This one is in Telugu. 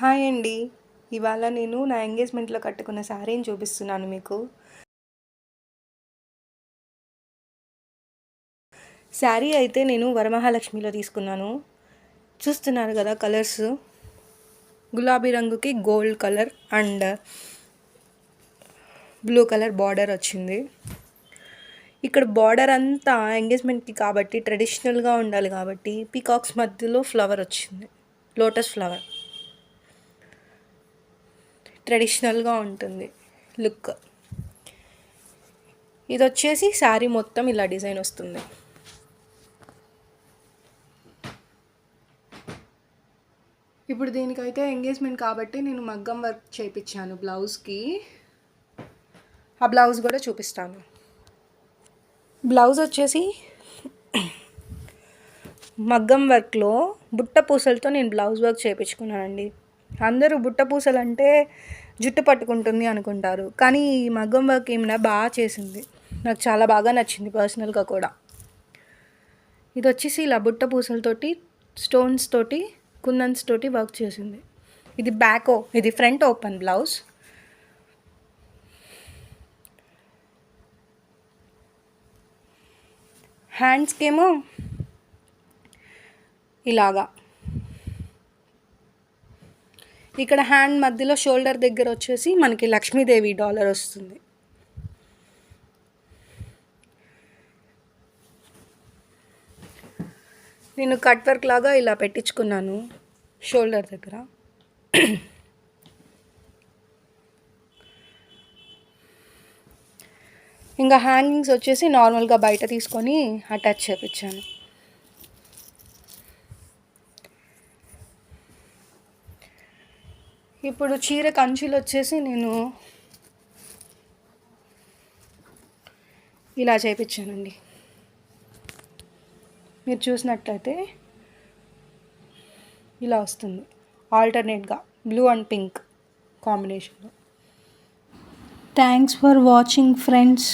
హాయ్ అండి. ఇవాళ నేను నా ఎంగేజ్మెంట్లో కట్టుకున్న శారీని చూపిస్తున్నాను మీకు. శారీ అయితే నేను వరమహాలక్ష్మిలో తీసుకున్నాను. చూస్తున్నారు కదా కలర్స్? గులాబీ రంగుకి gold colour and blue colour border వచ్చింది. ఇక్కడ బార్డర్ అంతా ఎంగేజ్మెంట్కి కాబట్టి ట్రెడిషనల్గా ఉండాలి కాబట్టి పీకాక్స్ మధ్యలో ఫ్లవర్ వచ్చింది. Lotus flower. ట్రెడిషనల్గా ఉంటుంది. లుక్ ఇది వచ్చేసి శారీ మొత్తం ఇలా డిజైన్ వస్తుంది. ఇప్పుడు దీనికైతే ఎంగేజ్మెంట్ కాబట్టి నేను మగ్గం వర్క్ చేయించాను బ్లౌజ్కి. ఆ బ్లౌజ్ కూడా చూపిస్తాను. బ్లౌజ్ వచ్చేసి మగ్గం వర్క్లో బుట్ట పూసలతో నేను బ్లౌజ్ వర్క్ చేయించుకున్నానండి అందరూ బుట్ట పూసలు అంటే జుట్టు పట్టుకుంటుంది అనుకుంటారు. కానీ ఈ మగ్గం వర్క్ ఏమైనా బాగా చేసింది. నాకు చాలా బాగా నచ్చింది పర్సనల్గా కూడా. ఇది వచ్చేసి ఇలా బుట్ట పూసలతోటి స్టోన్స్ తోటి కుందన్స్ తోటి వర్క్ చేసింది. ఇది బ్యాక్ ఓ ఇది ఫ్రంట్ ఓపెన్ బ్లౌజ్ హ్యాండ్స్కేమో ఇలాగా. ఇక్కడ హ్యాండ్ మధ్యలో షోల్డర్ దగ్గర వచ్చేసి మనకి లక్ష్మీదేవి డాలర్ వస్తుంది. నేను కట్ వర్క్ లాగా ఇలా పెట్టించుకున్నాను షోల్డర్ దగ్గర. ఇంకా హ్యాంగింగ్స్ వచ్చేసి నార్మల్గా బయట తీసుకొని అటాచ్ చేపించాను. ఇప్పుడు చీర కంచులు వచ్చేసి నేను ఇలా చేయించానండి మీరు చూసినట్లయితే ఇలా వస్తుంది. ఆల్టర్నేట్గా బ్లూ అండ్ పింక్ కాంబినేషన్లో థ్యాంక్స్ ఫర్ వాచింగ్ ఫ్రెండ్స్